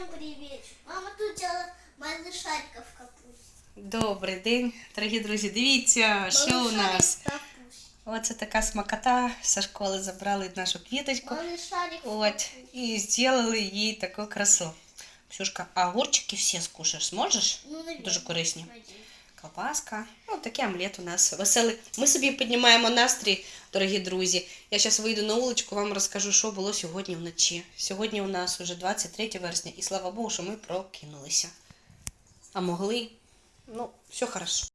Добрый вечер. Мама тут делала малышарика в капусте. Добрий день, дорогі друзі. Дивіться, що у Малышарик нас. в капусте. Оце така смакота. Зі школи забрали нашу квіточку. Малышарик в От, капусте. і зробили їй таку красу. Ксюшка, а огурчики всі скушаєш, зможеш? Ну, наверное. Дуже корисні. Надеюсь. Колбаска. Ну, такий омлет у нас веселий. Ми собі піднімаємо настрій, дорогі друзі. Я зараз вийду на вуличку, вам розкажу, що було сьогодні вночі. Сьогодні у нас вже 23 вересня, і слава Богу, що ми прокинулися. А могли. Ну, все хорошо.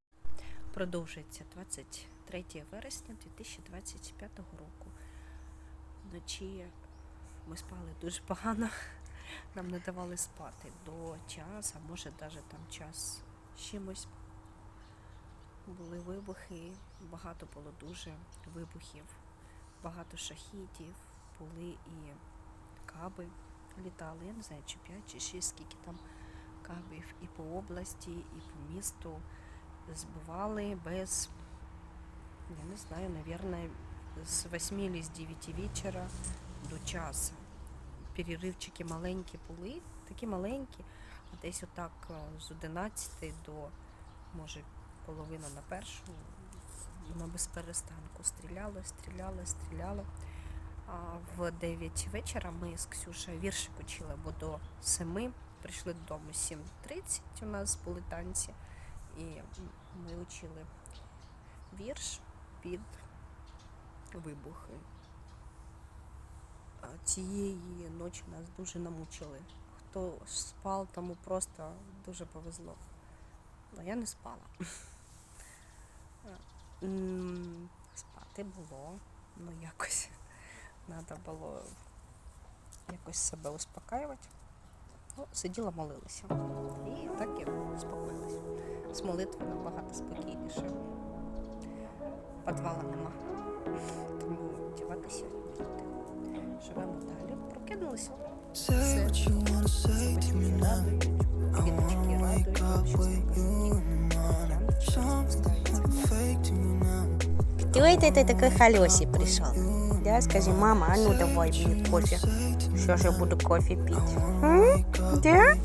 Продовжується 23 вересня 2025 року. Вночі ми спали дуже погано. Нам не давали спати до часу, а може навіть там час чимось. Були вибухи, багато було дуже вибухів, багато шахітів, були і каби літали. Я не знаю, чи 5, чи 6, скільки там кабів і по області, і по місту збивали без, я не знаю, наверное, з 8 или з 9 вечора до часу. Переривчики маленькі були, такі маленькі, а десь отак е, з 11 до, може, половина на першу, воно без перестанку стріляло, стріляло, стріляло. А в 9 вечора ми з Ксюшею віршик учили, бо до 7 прийшли додому 7.30 у нас були танці. І ми учили вірш під вибухи. Цієї ночі нас дуже намучили. Хто спав, тому просто дуже повезло. А я не спала. Спати було, ну якось. Треба було якось себе успокаювати. Ну, сиділа, молилася. І так я успокоїлася. З молитви набагато спокійніше. Підвала нема. Тому діватися. Живемо далі. Прокинулися. Say now. Ты это ты такой холёсий пришел. Да, скажи, мама, а ну давай мне кофе. Что же я буду кофе пить? М? Да?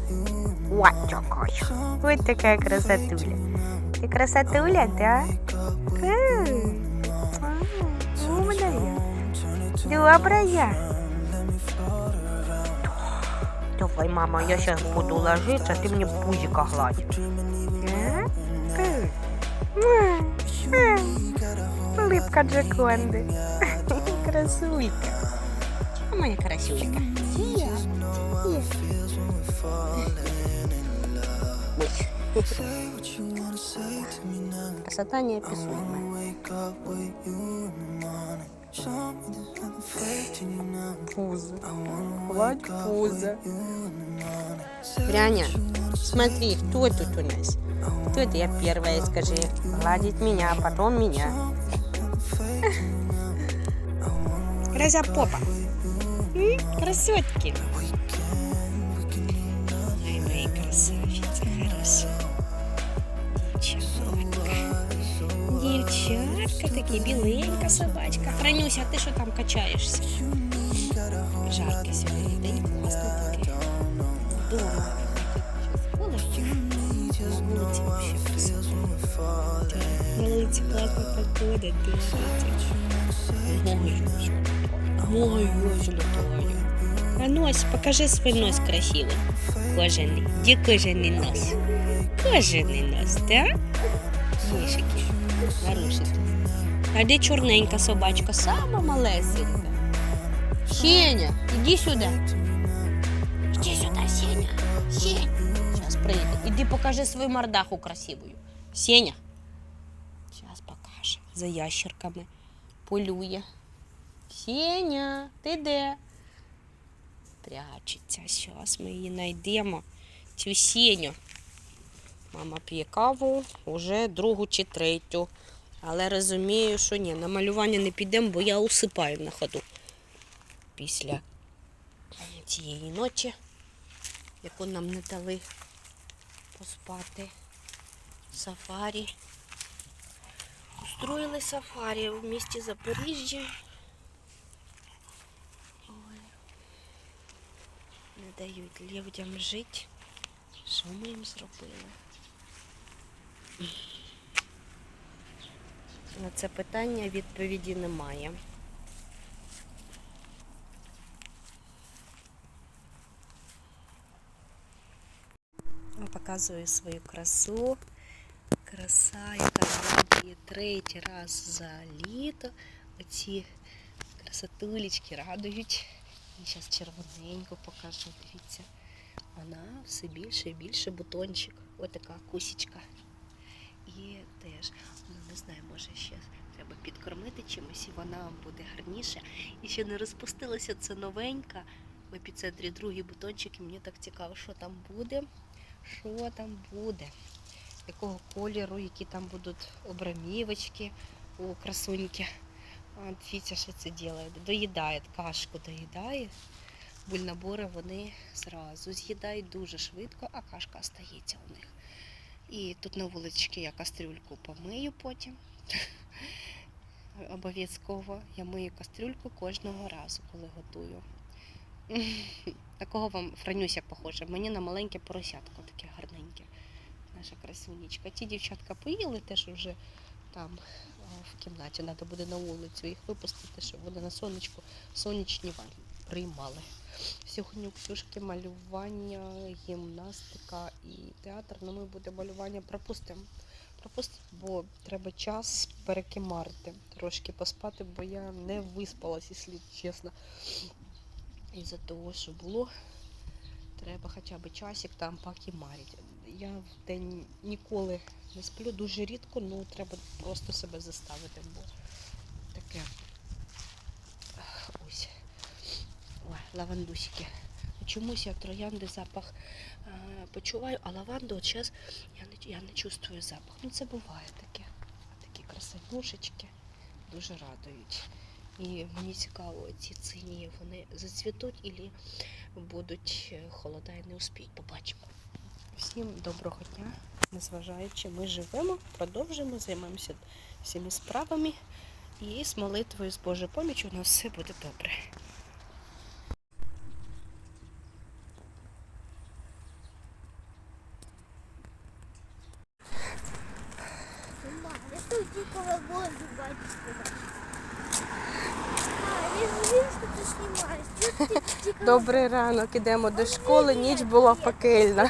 Вот такой. Вот такая красотуля. Ты красотуля, да? М. А, Умная. Добрая. Давай, мама, я сейчас буду ложиться, а ты мне пузико гладь. Кошка Джек Лэнды. Красулька. А моя красулька. Сия. Красота неописуемая. Пузо. Гладь пузо. Пряня, смотри, кто тут у нас? Кто это я первая, скажи. Гладить меня, а потом меня. Грозя попа. М, Красотки. Ой, мои красавицы, хорошо. Девчонка. Девчатка такие, беленька собачка. Франюся, а ти що там качаєшся? Жарко сьогодні, день класний такий. Дома. Щас холодно. На вулиці вообще красиво На вулиці класна погода, дивіться. Ой, ой, ой, золотою. А нос, покажи свой нос красивый. Кожаный. Где кожаный нос? Кожаный нос, да? Мишики. Хороший. А де чорненька собачка? Сама малесенька. Сеня, иди сюда. Иди сюда, Сеня. Сень. Сейчас прийде. Иди покажи свою мордаху красивую. Сеня. Сейчас покаже. За ящерками. Полює. Сеня, ти де? Прячеться. Зараз ми її знайдемо. Цю Сеню. Мама п'є каву уже другу чи третю. Але розумію, що ні, на малювання не підемо, бо я усипаю на ходу. Після цієї ночі, яку нам не дали поспати. Сафарі. Устроїли сафарі в місті Запоріжжя. Ой. не дають людям жити. Що ми їм зробили? На це питання відповіді немає. Показую свою красу. Краса, яка третій раз за літо. Оці красотулечки радують. І зараз червоненьку покажу. Дивіться. Вона все більше і більше бутончик. Ось така кусічка. І теж, ну не знаю, може ще треба підкормити чимось, і вона буде гарніша. І ще не розпустилася це новенька. В епіцентрі другий бутончик, і мені так цікаво, що там буде. Що там буде? Якого кольору, які там будуть обрамівочки у красуньки. Дивіться, що це робить. Доїдає кашку, доїдає. Бульнабори вони зразу з'їдають дуже швидко, а кашка остається у них. І тут на вуличці я кастрюльку помию потім. Обов'язково я мию кастрюльку кожного разу, коли готую. На кого вам Франюся похоже? Мені на маленьке поросятко таке гарненьке. Наша красунечка. Ті дівчатка поїли теж вже там в кімнаті. Треба буде на вулицю їх випустити, щоб вони на сонечку сонячні ванни приймали. Сьогодні у Ксюшки малювання, гімнастика і театр. Ну ми буде малювання пропустимо. Пропустимо, бо треба час перекимарити, трошки поспати, бо я не виспалась, якщо чесно. Із-за того, що було, треба хоча б часик там покимарити. Я в день ніколи не сплю, дуже рідко, ну треба просто себе заставити, бо таке. Ось. Ой, лавандусики. Чомусь я троянди запах е, почуваю, а лаванду от зараз я не, я не чувствую запах. Ну це буває таке. Такі красивушечки дуже радують. І мені цікаво, ці цинії вони зацвітуть і будуть е, холода і не успіють. Побачимо. Всім доброго дня, незважаючи, ми живемо, продовжуємо, займаємося всіми справами. І з молитвою з Божою помічю у нас все буде добре. Я тут дикого воду бачу. Добрий ранок, ідемо до школи, ніч була пекельна.